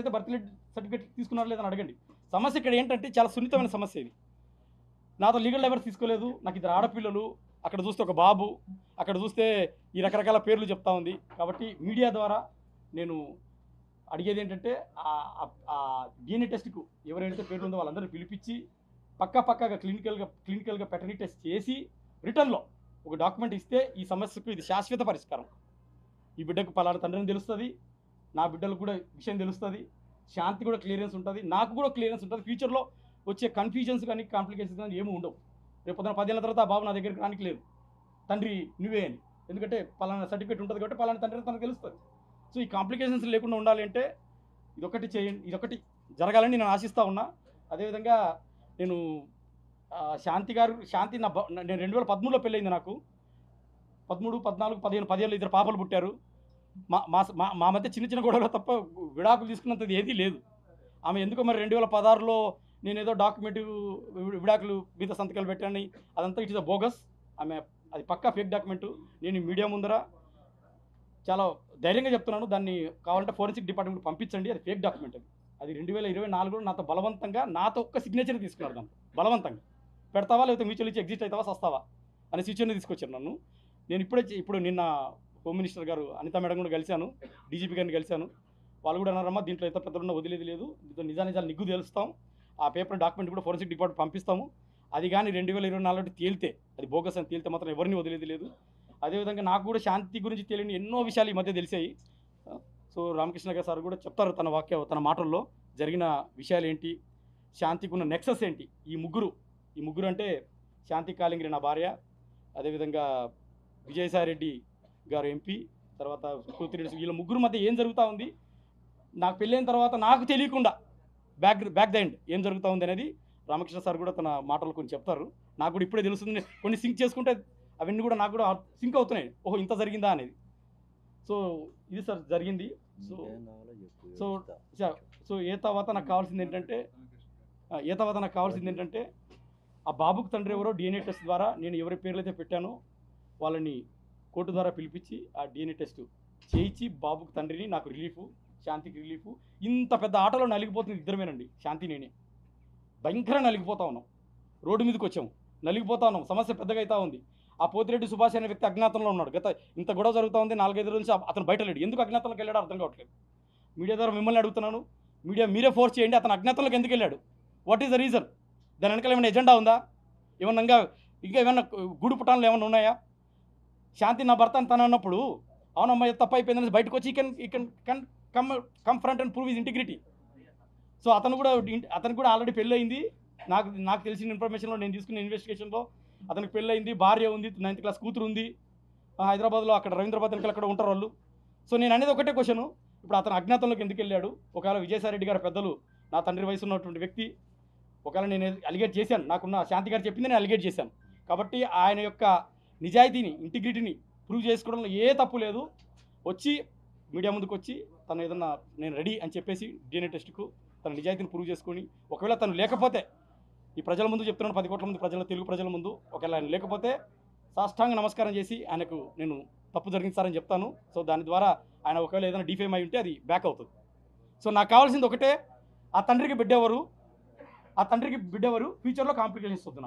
అయితే birth certificate తీసుకున్నారు లేదని అడగండి. సమస్య ఇక్కడ ఏంటంటే చాలా సున్నితమైన సమస్య ఇది. నాతో లీగల్ ఎవరు తీసుకోలేదు నాకు ఇద్దరు ఆడపిల్లలు అక్కడ చూస్తే ఒక బాబు అక్కడ చూస్తే ఈ రకరకాల పేర్లు చెప్తా ఉంది. కాబట్టి మీడియా ద్వారా నేను అడిగేది ఏంటంటే ఆ డిఎన్ఏ టెస్ట్కు ఎవరైతే పేర్లు ఉందో వాళ్ళందరూ పిలిపించి పక్క పక్కగా క్లినికల్గా క్లినికల్గా పెటర్నీ టెస్ట్ చేసి రిటర్న్లో ఒక డాక్యుమెంట్ ఇస్తే ఈ సమస్యకు ఇది శాశ్వత పరిష్కారం. ఈ బిడ్డకు పలానా తండ్రిని తెలుస్తుంది నా బిడ్డలకు కూడా విషయం తెలుస్తుంది. శాంతి కూడా క్లియరెన్స్ ఉంటుంది. నాకు కూడా క్లియరెన్స్ ఉంటుంది. ఫ్యూచర్లో వచ్చే కన్ఫ్యూజన్స్ కానీ కాంప్లికేషన్స్ కానీ ఏమి ఉండవు. రేపు పొద్దున పదేళ్ళ తర్వాత ఆ బాబు నా దగ్గరికి రానికి లేదు తండ్రి నువ్వే అని. ఎందుకంటే పలానా సర్టిఫికేట్ ఉంటుంది కాబట్టి పలానా తండ్రి తనకు తెలుస్తుంది. సో ఈ కాంప్లికేషన్స్ లేకుండా ఉండాలి అంటే ఇదొకటి చేయండి ఇదొకటి జరగాలని నేను ఆశిస్తూ ఉన్నా. అదేవిధంగా నేను శాంతి గారు శాంతి నా నేను రెండు వేల పదమూడులో పెళ్ళయింది నాకు. పదమూడు పద్నాలుగు పదిహేను పదిహేను ఇద్దరు పాపలు పుట్టారు. మా మా మా మా మధ్య చిన్న చిన్న గొడవలు తప్ప విడాకులు తీసుకున్నంతది ఏదీ లేదు. ఆమె ఎందుకో మరి రెండు వేల పదహారులో నేను ఏదో డాక్యుమెంట్ విడాకులు మీద సంతకాలు పెట్టాను అదంతా ఇట్ ఇస్ అ బోగస్. ఆమె అది పక్కా ఫేక్ డాక్యుమెంట్. నేను మీడియా ముందర చాలా ధైర్యంగా చెప్తున్నాను. దాన్ని కావాలంటే ఫోరెన్సిక్ డిపార్ట్మెంట్ పంపించండి. అది ఫేక్ డాక్యుమెంట్ అది. అది రెండు వేల ఇరవై నాలుగులో నాతో బలవంతంగా నాతో ఒక్క సిగ్నేచర్ తీసుకున్నారు దాన్ని. బలవంతంగా. పెడతావా? లేకపోతే మ్యూచువల్ ఇచ్చి ఎగ్జిట్ అవుతావా? సస్తావా? అనే సిచ్యువేషన్ తీసుకొచ్చారు నన్ను. నేను ఇప్పుడే ఇప్పుడు నిన్న హోమ్ మినిస్టర్ గారు అనితా మేడం కూడా కలిశాను డీజీపీ గారిని కలిశాను. వాళ్ళు కూడా అన్నారమ్మా దీంట్లో ఎంత పెద్ద ఉన్న వదిలేది లేదు. దీంతో నిజానిజాలు నిగ్గు తెలుస్తాం. ఆ పేపర్ డాక్యుమెంట్ కూడా ఫోరెన్సిక్ డిపార్ట్మెంట్ పంపిస్తాము. అది కానీ రెండు వేల ఇరవై నాలుగు తేలితే అది బోగస్ అని తేలితే మాత్రం ఎవరిని వదిలేది లేదు. అదేవిధంగా నాకు కూడా శాంతి గురించి తెలియని ఎన్నో విషయాలు ఈ మధ్య తెలిసాయి. సో రామకృష్ణ గారు సార్ కూడా చెప్తారు తన వాక్య తన మాటల్లో జరిగిన విషయాలు ఏంటి శాంతికి ఉన్న నెక్సెస్ ఏంటి ఈ ముగ్గురు ఈ ముగ్గురు అంటే శాంతి కాలింగిరి నా భార్య అదేవిధంగా విజయసాయిరెడ్డి గారు ఎంపీ తర్వాత కూతురెడ్డి వీళ్ళ ముగ్గురు మధ్య ఏం జరుగుతూ ఉంది? నాకు పెళ్ళైన తర్వాత నాకు తెలియకుండా బ్యాక్ బ్యాక్ ద ఎండ్ ఏం జరుగుతూ ఉంది అనేది రామకృష్ణ సార్ కూడా తన మాటలు కొన్ని చెప్తారు. నాకు కూడా ఇప్పుడే తెలుస్తుంది కొన్ని సింక్ చేసుకుంటే అవన్నీ కూడా నాకు కూడా సింక్ అవుతున్నాయి. ఓహో ఇంత జరిగిందా అనేది. సో ఇది సార్ జరిగింది. సో సో స- సో ఏ తర్వాత నాకు కావాల్సింది ఏంటంటే ఏ తర్వాత నాకు కావాల్సింది ఏంటంటే ఆ బాబుకు తండ్రి ఎవరో డిఎన్ఏ టెస్ట్ ద్వారా నేను ఎవరి పేర్లు అయితే పెట్టానో వాళ్ళని కోర్టు ద్వారా పిలిపించి ఆ డిఎన్ఏ టెస్ట్ చేయించి బాబుకు తండ్రిని నాకు రిలీఫ్ శాంతికి రిలీఫ్. ఇంత పెద్ద ఆటలో నలిగిపోతుంది ఇద్దరమేనండి. శాంతి నేనే. భయంకర నలిగిపోతా ఉన్నాం. రోడ్డు మీదకి వచ్చాము నలిగిపోతా ఉన్నాం. సమస్య పెద్దగా అవుతా ఉంది. ఆ పోతిరెడ్డి సుభాష్ అనే వ్యక్తి అజ్ఞాతంలో ఉన్నాడు. గత ఇంత గొడవ జరుగుతూ ఉంది. నాలుగైదు నుంచి అతను బయట లేడు. ఎందుకు అజ్ఞాతంలోకి వెళ్ళాడో అర్థం కావట్లేదు. మీడియా ద్వారా మిమ్మల్ని అడుగుతున్నాను. మీడియా మీరే ఫోర్స్ చేయండి. అతను అజ్ఞాతంలోకి ఎందుకు వెళ్ళాడు? వాట్ ఈస్ ద రీజన్ దాని వెనకాల ఏమైనా ఎజెండా ఉందా? ఏమన్నా ఇంకా ఏమైనా గూడు పుటాన్లు ఏమైనా ఉన్నాయా? శాంతి నా భర్త అని తను అన్నప్పుడు అవునమ్మా ఇది తప్పు అయిపోయిందని బయటకు వచ్చి ఈ can he can can come come front and prove his integrity so అతను కూడా అతను అతనికి కూడా ఆల్రెడీ పెళ్ళి అయింది నాకు నాకు తెలిసిన ఇన్ఫర్మేషన్లో నేను తీసుకున్న ఇన్వెస్టిగేషన్లో అతనికి పెళ్ళయింది. భార్య ఉంది నైన్త్ క్లాస్ కూతురు ఉంది. హైదరాబాద్లో అక్కడ రవీంద్రబాద్ వెనకాల అక్కడ ఉంటారు వాళ్ళు. సో నేను అనేది ఒకటే క్వశ్చన్ ఇప్పుడు అతను అజ్ఞాతంలోకి ఎందుకు వెళ్ళాడు? ఒకవేళ విజయసాయిరెడ్డి గారు పెద్దలు నా తండ్రి వయసు ఉన్నటువంటి వ్యక్తి ఒకవేళ నేను అలిగేట్ చేశాను నాకున్న శాంతి గారు చెప్పింది నేను అలిగేట్ చేశాను. కాబట్టి ఆయన యొక్క నిజాయితీని ఇంటిగ్రిటీని ప్రూవ్ చేసుకోవడంలో ఏ తప్పు లేదు. వచ్చి మీడియా ముందుకు వచ్చి తను ఏదన్నా నేను రెడీ అని చెప్పేసి డిఎన్ఏ టెస్ట్కు తన నిజాయితీని ప్రూవ్ చేసుకొని ఒకవేళ తను లేకపోతే ఈ ప్రజల ముందు చెప్తున్నాను పది కోట్ల మంది ప్రజల తెలుగు ప్రజల ముందు ఒకవేళ ఆయన లేకపోతే సాష్టాంగ నమస్కారం చేసి ఆయనకు నేను తప్పు జరిగించారని చెప్తాను. సో దాని ద్వారా ఆయన ఒకవేళ ఏదైనా డిఫేమ్ అయి ఉంటే అది బ్యాక్ అవుతుంది. సో నాకు కావాల్సింది ఒకటే ఆ తండ్రికి బిడ్డెవరు ఆ తండ్రికి బిడ్డ ఎవరు ఫ్యూచర్లో కాంప్లికేషన్స్ వద్దు నాకు.